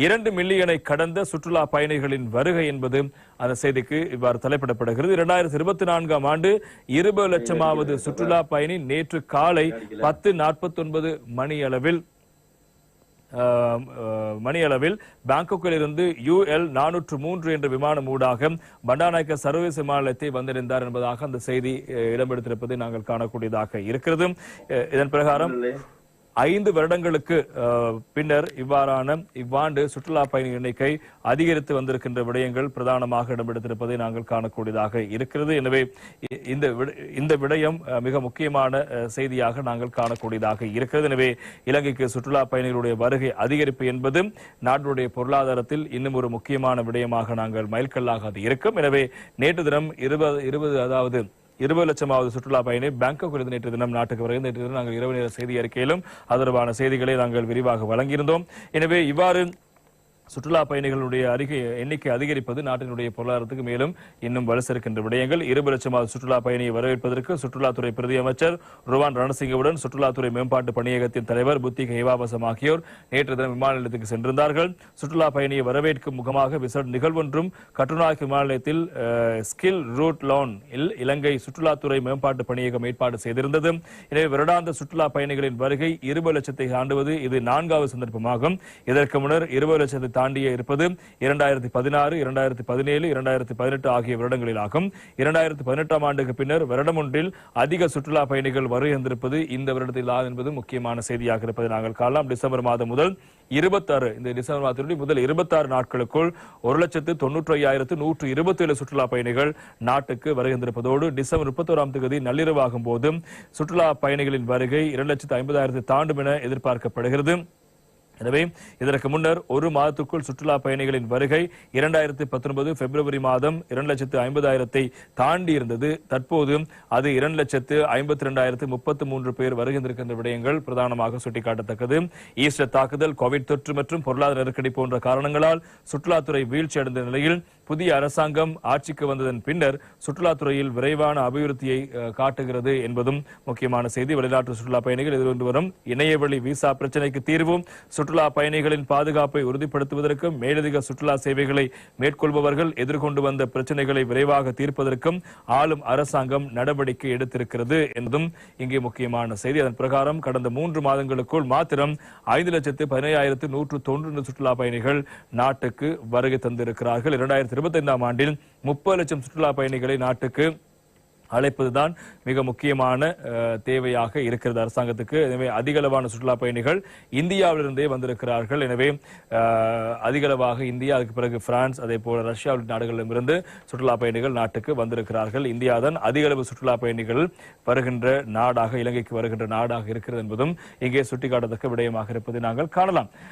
இரண்டு மில்லியனை கடந்த சுற்றுலா பயணிகளின் வருகை என்பது அந்த செய்திக்கு இவ்வாறு தலைப்பிடப்படுகிறது. இரண்டாயிரத்தி இருபத்தி நான்காம் ஆண்டு இருபது லட்சமாவது சுற்றுலா பயணி நேற்று காலை பத்து நாற்பத்தி ஒன்பது மணி அளவில் ஆஹ், ஆஹ், மணியளவில் பாங்காக்கில் இருந்து யுஎல் நானூற்று மூன்று என்ற விமானம் ஊடாக பண்டாநாயக்க சர்வதேச விமான நிலையத்தை வந்திருந்தார் என்பதாக அந்த செய்தி இடம்பெடுத்திருப்பதை நாங்கள் காணக்கூடியதாக இருக்கிறது. அஹ், இதன் பிரகாரம் ஐந்து வருடங்களுக்கு பின்னர் இவ்வாறான இவ்வாண்டு சுற்றுலா பயணி எண்ணிக்கை அதிகரித்து வந்திருக்கின்ற விடயங்கள் பிரதானமாக இடம்பெடுத்திருப்பதை நாங்கள் காணக்கூடியதாக இருக்கிறது. எனவே இ- இந்த இந்த விடயம் மிக முக்கியமான செய்தியாக நாங்கள் காணக்கூடியதாக இருக்கிறது. எனவே இலங்கைக்கு சுற்றுலா பயணிகளுடைய வருகை அதிகரிப்பு என்பது நாட்டினுடைய பொருளாதாரத்தில் இன்னும் ஒரு முக்கியமான விடயமாக நாங்கள் மைல்கல்லாக அது இருக்கும். எனவே நேற்று தினம் இருபது இருபது அதாவது இருபது லட்சமாவது சுற்றுலா பயணி பேங்காக் இருந்து நேற்று தினம் நாட்டுக்கு வருகிறது நேற்று தினம் நாங்கள் இரவு நேர செய்தி அறிக்கையிலும் அதற்கான செய்திகளை நாங்கள் விரிவாக வழங்கியிருந்தோம். எனவே இவ்வாறு சுற்றுலா பயணிகளுடைய அருகே எண்ணிக்கை அதிகரிப்பது நாட்டினுடைய பொருளாதாரத்துக்கு மேலும் இன்னும் வலு சேர்க்கின்ற விடயங்கள். இருபது லட்சமாவது சுற்றுலா பயணியை வரவேற்பதற்கு சுற்றுலாத்துறை பிரதி அமைச்சர் ருவான் ரணசிங்கவுடன் சுற்றுலாத்துறை மேம்பாட்டு பணியகத்தின் தலைவர் புத்தி ஹேவாபசம் ஆகியோர் நேற்று தினம் விமான நிலையத்துக்கு சென்றிருந்தார்கள். சுற்றுலா பயணியை வரவேற்கும் முகமாக விசேட நிகழ்வொன்றும் கட்டுநாயக் விமான நிலையத்தில் ஸ்கில் ரூட் லோன் இல் இலங்கை சுற்றுலாத்துறை மேம்பாட்டு பணியகம் ஏற்பாடு செய்திருந்தது. எனவே வருடாந்த சுற்றுலா பயணிகளின் வருகை இருபது லட்சத்தை தாண்டுவது இது நான்காவது சந்தர்ப்பமாகும். இதற்கு முன்னர் இருபது லட்சத்தை தாண்டியே இருப்பது இரண்டாயிரத்தி பதினாறு இரண்டாயிரத்தி பதினேழு இரண்டாயிரத்தி பதினெட்டு ஆகிய வருடங்களிலாகும். இரண்டாயிரத்தி பதினெட்டாம் ஆண்டுக்கு பின்னர் வருடம் ஒன்றில் அதிக சுற்றுலா பயணிகள் வருகின்றிருப்பது இந்த வருடத்தில் என்பது முக்கியமான செய்தியாக இருப்பதை நாங்கள் காணலாம். டிசம்பர் மாதம் முதல் இருபத்தாறு இந்த டிசம்பர் மாதத்தினுடைய முதல் இருபத்தாறு நாட்களுக்குள் ஒரு லட்சத்து தொன்னூற்றி ஐயாயிரத்து நூற்று இருபத்தி ஏழு சுற்றுலா பயணிகள் நாட்டுக்கு வருகின்றிருப்பதோடு டிசம்பர் முப்பத்தோராம் தேதி நள்ளிரவாகும் போது சுற்றுலா பயணிகளின் வருகை இரண்டு லட்சத்து ஐம்பதாயிரத்தை தாண்டும் என எதிர்பார்க்கப்படுகிறது. எனவே இதற்கு முன்னர் ஒரு மாதத்துக்குள் சுற்றுலா பயணிகளின் வருகை இரண்டாயிரத்தி பத்தொன்பது பிப்ரவரி மாதம் இரண்டு லட்சத்து ஐம்பதாயிரத்தை தாண்டி இருந்தது தற்போது அது இரண்டு லட்சத்து ஐம்பத்தி ரெண்டாயிரத்து முப்பத்து மூன்று பேர் வருகின்றிருக்கின்ற விடயங்கள் பிரதானமாக சுட்டிக்காட்டத்தக்கது. ஈஸ்டர் தாக்குதல் கோவிட் தொற்று மற்றும் பொருளாதார நெருக்கடி போன்ற காரணங்களால் சுற்றுலாத்துறை வீழ்ச்சி அடைந்த நிலையில் புதிய அரசாங்கம் ஆட்சிக்கு வந்ததன் பின்னர் சுற்றுலாத்துறையில் விரைவான அபிவிருத்தியை காட்டுகிறது என்பதும் முக்கியமான செய்தி. வெளிநாட்டு சுற்றுலா பயணிகள் எதிர்கொண்டு வரும் இணையவழி விசா பிரச்சினைக்கு தீர்வும் சுற்றுலா பயணிகளின் பாதுகாப்பை உறுதிப்படுத்துவதற்கும் மேலதிக சுற்றுலா சேவைகளை மேற்கொள்பவர்கள் எதிர்கொண்டு வந்த பிரச்சினைகளை விரைவாக தீர்ப்பதற்கும் ஆளும் அரசாங்கம் நடவடிக்கை எடுத்திருக்கிறது என்பதும் இங்கே முக்கியமான செய்தி. அதன் பிரகாரம் கடந்த மூன்று மாதங்களுக்குள் மாத்திரம் ஐந்து லட்சத்து பதினையாயிரத்து நூற்று தொண்ணூறு சுற்றுலா பயணிகள் நாட்டுக்கு வருகை தந்திருக்கிறார்கள். இரண்டாயிரத்தி இருபத்தைந்தாம் ஆண்டில் முப்பது லட்சம் சுற்றுலா பயணிகளை நாட்டுக்கு அழைப்பதுதான் மிக முக்கியமான தேவையாக இருக்கிறது அரசாங்கத்துக்கு. எனவே அதிகளவான சுற்றுலா பயணிகள் இந்தியாவிலிருந்தே வந்திருக்கிறார்கள். எனவே அதிகளவாக இந்தியா அதுக்கு பிறகு பிரான்ஸ் அதே போல ரஷ்யா உள்ளிட்ட நாடுகளிலிருந்து சுற்றுலா பயணிகள் நாட்டுக்கு வந்திருக்கிறார்கள். இந்தியா தான் அதிகளவு சுற்றுலா பயணிகள் வருகின்ற நாடாக இலங்கைக்கு வருகின்ற நாடாக இருக்கிறது என்பதும் இங்கே சுட்டிக்காட்டத்தக்க விடயமாக இருப்பதை நாங்கள் காணலாம்.